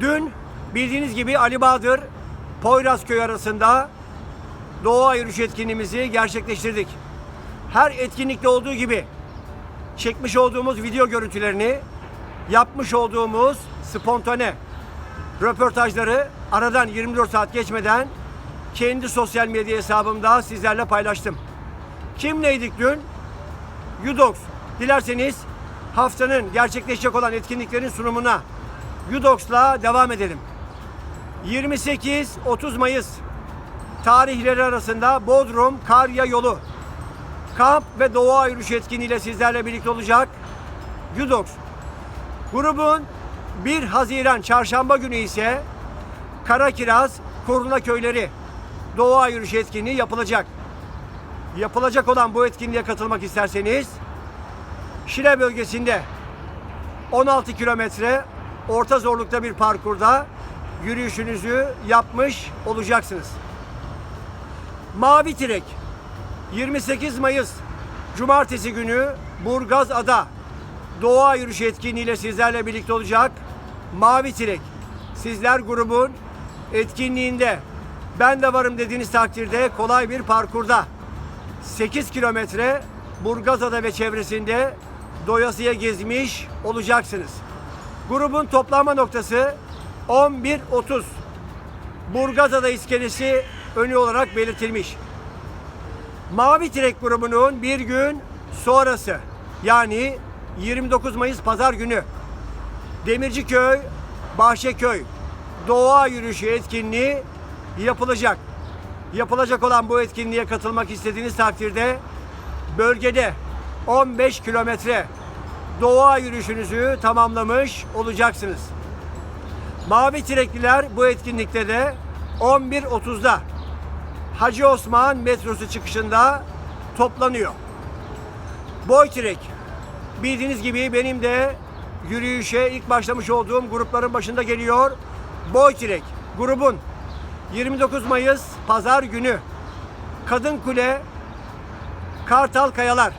Dün bildiğiniz gibi Ali Bahadır Poyrazköy arasında doğa yürüyüş etkinliğimizi gerçekleştirdik. Her etkinlikte olduğu gibi çekmiş olduğumuz video görüntülerini, yapmış olduğumuz spontane röportajları aradan 24 saat geçmeden kendi sosyal medya hesabımda sizlerle paylaştım. Kimleydik dün? Yudox. Dilerseniz haftanın gerçekleşecek olan etkinliklerin sunumuna Yudox'la devam edelim. 28-30 Mayıs tarihleri arasında Bodrum Karya Yolu kamp ve doğa yürüyüşü etkinliğiyle sizlerle birlikte olacak Yudox. Grubun 1 Haziran çarşamba günü ise Karakiraz, Koruna Köyleri doğa yürüyüşü etkinliği yapılacak. Yapılacak olan bu etkinliğe katılmak isterseniz Şile bölgesinde 16 kilometre orta zorlukta bir parkurda yürüyüşünüzü yapmış olacaksınız. Mavi Tirek 28 Mayıs Cumartesi günü Burgaz Ada Doğa yürüyüşü etkinliğiyle sizlerle birlikte olacak. Mavi Tirek. Sizler grubun etkinliğinde ben de varım dediğiniz takdirde kolay bir parkurda 8 kilometre Burgazada ve çevresinde doyasıya gezmiş olacaksınız. Grubun toplanma noktası 11.30. Burgazada iskelesi önü olarak belirtilmiş. Mavi Trek grubunun bir gün sonrası yani 29 Mayıs Pazar günü Demirciköy, Bahçeköy Doğa Yürüyüşü etkinliği yapılacak. Yapılacak olan bu etkinliğe katılmak istediğiniz takdirde bölgede 15 kilometre doğa yürüyüşünüzü tamamlamış olacaksınız. Mavi Tirekliler bu etkinlikte de 11.30'da Hacı Osman metrosu çıkışında toplanıyor. Boy Trek. Bildiğiniz gibi benim de yürüyüşe ilk başlamış olduğum grupların başında geliyor. Boy Trek grubun 29 Mayıs Pazar günü Kadın Kule Kartal Kayalar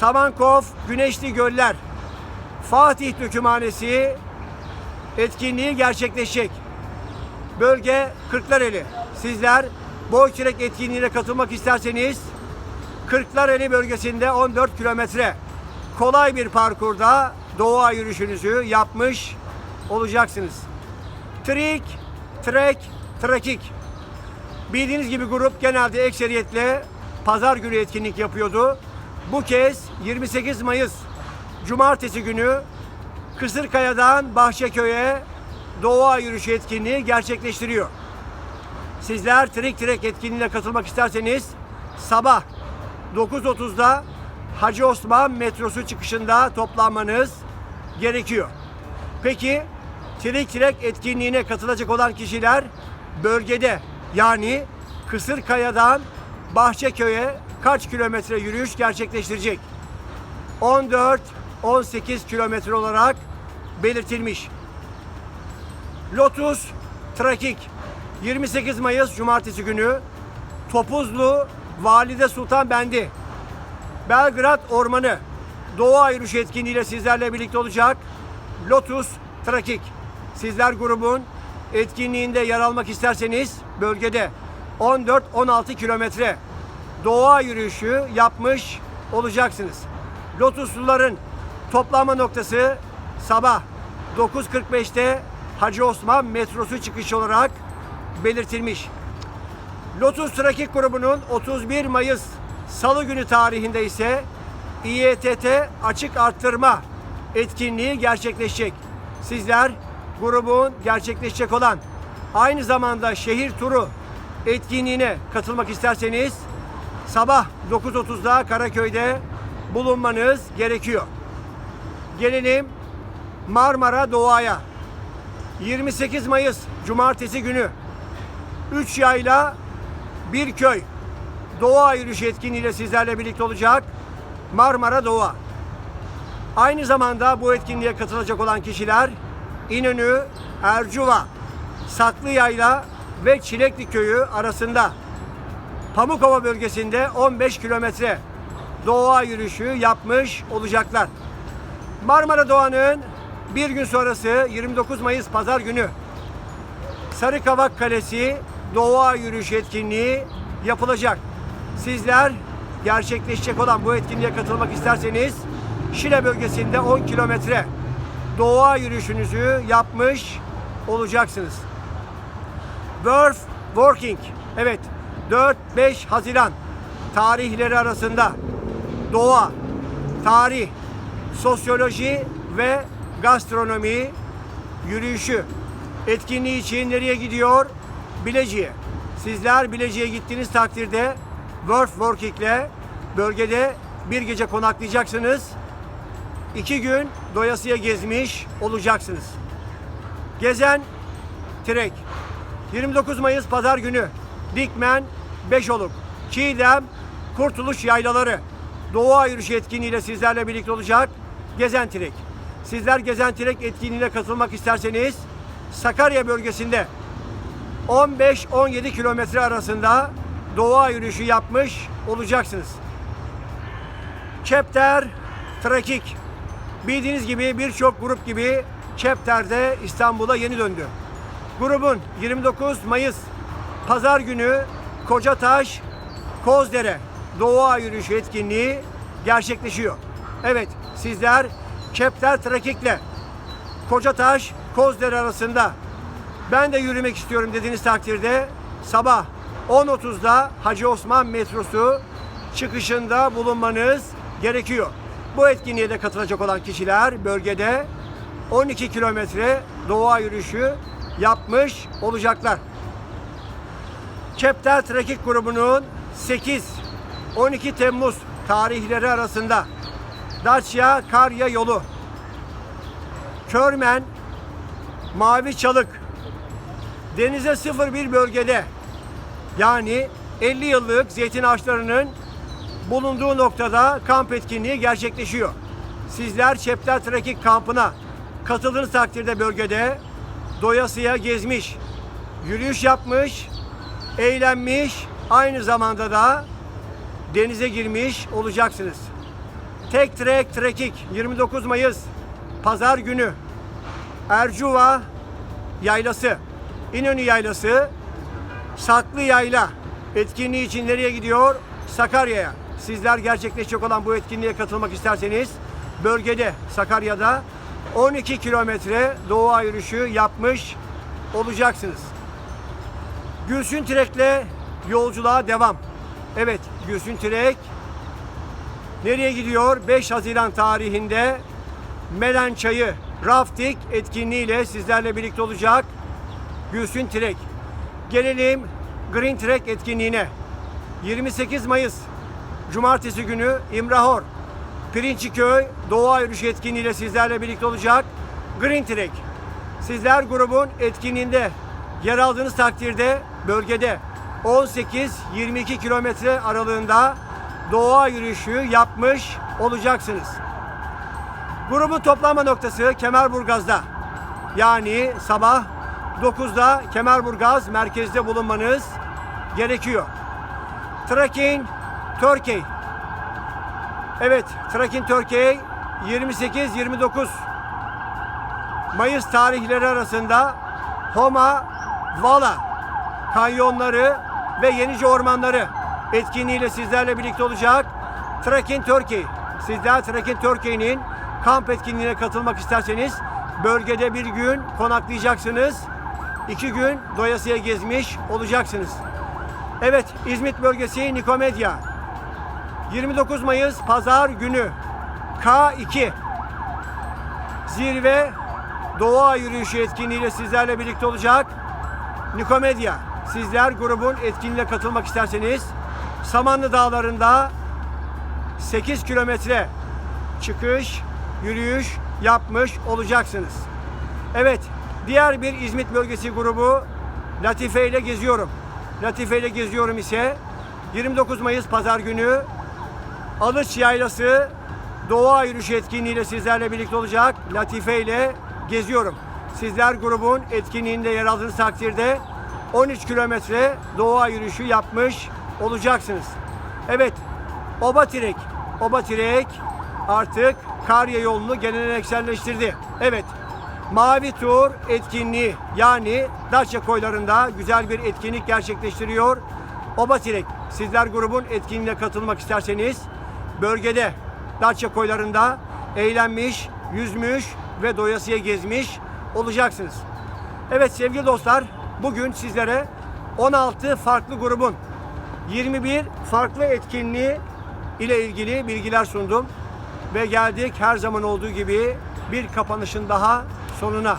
Samankov Güneşli Göller Fatih Dökümhanesi etkinliği gerçekleşecek. Bölge Kırklareli. Sizler boy çürek etkinliğine katılmak isterseniz Kırklareli bölgesinde 14 kilometre kolay bir parkurda doğa yürüyüşünüzü yapmış olacaksınız. Trik, trek, trekik. Bildiğiniz gibi grup genelde ekseriyetle pazar günü etkinlik yapıyordu. Bu kez 28 Mayıs Cumartesi günü Kısırkaya'dan Bahçeköy'e doğa yürüyüşü etkinliği gerçekleştiriyor. Sizler Trek Trek etkinliğine katılmak isterseniz sabah 9.30'da Hacı Osman metrosu çıkışında toplanmanız gerekiyor. Peki Trek Trek etkinliğine katılacak olan kişiler bölgede yani Kısırkaya'dan Bahçeköy'e kaç kilometre yürüyüş gerçekleştirecek? 14-18 kilometre olarak belirtilmiş. Lotus Trakik 28 Mayıs Cumartesi günü Topuzlu Valide Sultan Bendi Belgrad Ormanı Doğa Yürüyüşü etkinliğiyle sizlerle birlikte olacak Lotus Trakik. Sizler grubun etkinliğinde yer almak isterseniz bölgede 14-16 kilometre doğa yürüyüşü yapmış olacaksınız. Lotusluların toplanma noktası sabah 9.45'te Hacı Osman metrosu çıkışı olarak belirtilmiş. Lotus Trakik grubunun 31 Mayıs Salı günü tarihinde ise İETT açık arttırma etkinliği gerçekleşecek. Sizler grubun gerçekleşecek olan aynı zamanda şehir turu etkinliğine katılmak isterseniz sabah 9.30'da Karaköy'de bulunmanız gerekiyor. Gelelim Marmara Doğa'ya. 28 Mayıs Cumartesi günü 3 yayla bir köy doğa yürüyüş etkinliğiyle sizlerle birlikte olacak Marmara Doğa. Aynı zamanda bu etkinliğe katılacak olan kişiler İnönü, Ercuva, Saklıyayla ve Çilekli Köyü arasında Pamukova bölgesinde 15 kilometre doğa yürüyüşü yapmış olacaklar. Marmara Doğa'nın bir gün sonrası 29 Mayıs Pazar günü Sarıkavak Kalesi Doğa Yürüyüş etkinliği yapılacak. Sizler gerçekleşecek olan bu etkinliğe katılmak isterseniz Şile bölgesinde 10 kilometre doğa yürüyüşünüzü yapmış olacaksınız. Worth Working. Evet. 4-5 Haziran tarihleri arasında doğa, tarih, sosyoloji ve gastronomi yürüyüşü etkinliği için nereye gidiyor? Bilecik'e. Sizler Bilecik'e gittiğiniz takdirde Worth Working ile bölgede bir gece konaklayacaksınız. İki gün doyasıya gezmiş olacaksınız. Gezen Trek 29 Mayıs Pazar günü Dikmen Beşoluk Çiğdem Kurtuluş Yaylaları Doğa Yürüyüşü etkinliğiyle sizlerle birlikte olacak Gezen Trek. Sizler Gezen Trek etkinliğine katılmak isterseniz Sakarya bölgesinde 15-17 kilometre arasında doğa yürüyüşü yapmış olacaksınız. Chapter Trekking. Bildiğiniz gibi birçok grup gibi Chapter de İstanbul'a yeni döndü. Grubun 29 Mayıs Pazar günü Kocataş Kozdere Doğa Yürüyüşü etkinliği gerçekleşiyor. Evet sizler Chapter Trekking'le Kocataş Kozdere arasında ben de yürümek istiyorum dediğiniz takdirde sabah 10.30'da Hacı Osman metrosu çıkışında bulunmanız gerekiyor. Bu etkinliğe de katılacak olan kişiler bölgede 12 kilometre doğa yürüyüşü yapmış olacaklar. Chapter Trekking grubunun 8-12 Temmuz tarihleri arasında Dacia Karya yolu Körmen Mavi Çalık denize sıfır bir bölgede yani 50 yıllık zeytin ağaçlarının bulunduğu noktada kamp etkinliği gerçekleşiyor. Sizler Çepler Trekking kampına katıldığınız takdirde bölgede doyasıya gezmiş, yürüyüş yapmış, eğlenmiş, aynı zamanda da denize girmiş olacaksınız. Tek Trek Trekking 29 Mayıs Pazar günü Ercuva Yaylası, İnönü Yaylası, Saklı Yayla etkinliği için nereye gidiyor? Sakarya'ya. Sizler gerçekleşecek olan bu etkinliğe katılmak isterseniz bölgede Sakarya'da 12 kilometre doğa yürüyüşü yapmış olacaksınız. Gülsün Trek'le yolculuğa devam. Evet Gülsün Trek nereye gidiyor? 5 Haziran tarihinde Melen Çayı Rafting etkinliğiyle sizlerle birlikte olacak Gülsün Trek. Gelelim Green Trek etkinliğine. 28 Mayıs Cumartesi günü İmrahor Pirinçiköy Doğa Yürüyüşü etkinliğiyle sizlerle birlikte olacak Green Trek. Sizler grubun etkinliğinde yer aldığınız takdirde bölgede 18-22 kilometre aralığında doğa yürüyüşü yapmış olacaksınız. Grubun toplanma noktası Kemerburgaz'da. Yani sabah 9'da Kemerburgaz merkezde bulunmanız gerekiyor. Trekking Turkey. Evet, Trekking Turkey 28-29 Mayıs tarihleri arasında Homa, Vala kanyonları ve Yenice ormanları etkinliğiyle sizlerle birlikte olacak. Trekking Turkey. Sizler Trekking Turkey'nin kamp etkinliğine katılmak isterseniz bölgede bir gün konaklayacaksınız. İki gün doyasıya gezmiş olacaksınız. Evet, İzmit bölgesi Nikomedya. 29 Mayıs Pazar günü K2 Zirve Doğa Yürüyüşü etkinliğiyle sizlerle birlikte olacak. Nikomedya. Sizler grubun etkinliğine katılmak isterseniz Samanlı Dağları'nda 8 kilometre çıkış, yürüyüş yapmış olacaksınız. Evet, diğer bir İzmit bölgesi grubu Latife ile geziyorum. Latife ile geziyorum ise 29 Mayıs Pazar günü Alıç Yaylası Doğa Yürüyüşü etkinliğiyle sizlerle birlikte olacak. Latife ile geziyorum. Sizler grubun etkinliğinde yer aldığınız takdirde 13 kilometre doğa yürüyüşü yapmış olacaksınız. Evet, Oba Tirek. Oba Tirek artık Karya yolunu gelenekselleştirdi. Evet, Mavi Tur etkinliği yani Datça koylarında güzel bir etkinlik gerçekleştiriyor. Oba Tirek sizler grubun etkinliğine katılmak isterseniz bölgede Datça koylarında eğlenmiş, yüzmüş ve doyasıya gezmiş olacaksınız. Evet sevgili dostlar bugün sizlere 16 farklı grubun 21 farklı etkinliği ile ilgili bilgiler sundum. Ve geldik her zaman olduğu gibi bir kapanışın daha sonuna.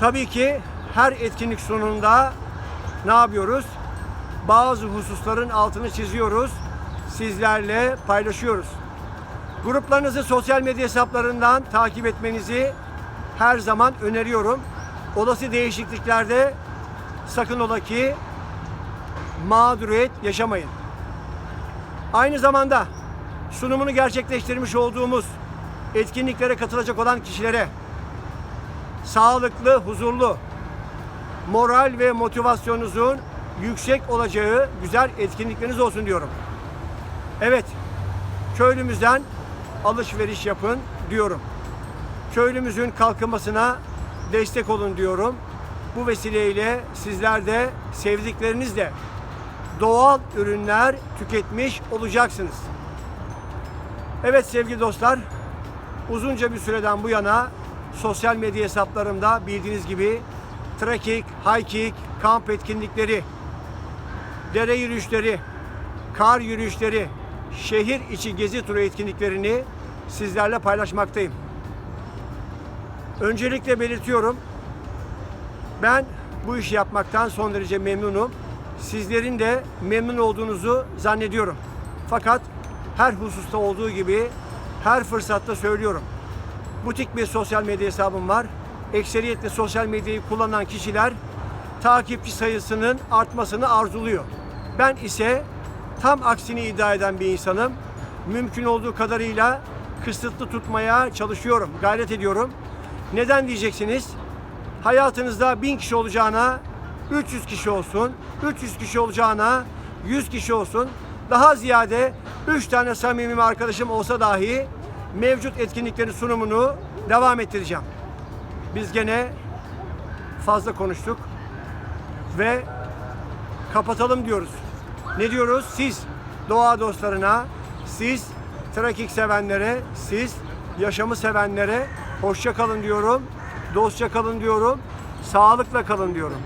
Tabii ki her etkinlik sonunda ne yapıyoruz? Bazı hususların altını çiziyoruz. Sizlerle paylaşıyoruz. Gruplarınızı sosyal medya hesaplarından takip etmenizi her zaman öneriyorum. Olası değişikliklerde sakın ola ki mağduriyet yaşamayın. Aynı zamanda sunumunu gerçekleştirmiş olduğumuz etkinliklere katılacak olan kişilere sağlıklı, huzurlu, moral ve motivasyonunuzun yüksek olacağı güzel etkinlikleriniz olsun diyorum. Evet, köylümüzden alışveriş yapın diyorum. Köylümüzün kalkınmasına destek olun diyorum. Bu vesileyle sizler de sevdiklerinizle doğal ürünler tüketmiş olacaksınız. Evet sevgili dostlar, uzunca bir süreden bu yana sosyal medya hesaplarımda bildiğiniz gibi trekking, hiking, kamp etkinlikleri, dere yürüyüşleri, kar yürüyüşleri, şehir içi gezi turu etkinliklerini sizlerle paylaşmaktayım. Öncelikle belirtiyorum, ben bu işi yapmaktan son derece memnunum. Sizlerin de memnun olduğunuzu zannediyorum. Fakat her hususta olduğu gibi her fırsatta söylüyorum. Butik bir sosyal medya hesabım var. Ekseriyetle sosyal medyayı kullanan kişiler takipçi sayısının artmasını arzuluyor. Ben ise tam aksini iddia eden bir insanım. Mümkün olduğu kadarıyla kısıtlı tutmaya çalışıyorum, gayret ediyorum. Neden diyeceksiniz? hayatınızda 1000 kişi olacağına 300 kişi olsun, 300 kişi olacağına 100 kişi olsun. Daha ziyade 3 tane samimi arkadaşım olsa dahi mevcut etkinliklerin sunumunu devam ettireceğim. Biz gene fazla konuştuk ve kapatalım diyoruz. Ne diyoruz? Siz doğa dostlarına, siz trekking sevenlere, siz yaşamı sevenlere hoşça kalın diyorum. Dostça kalın diyorum. Sağlıkla kalın diyorum.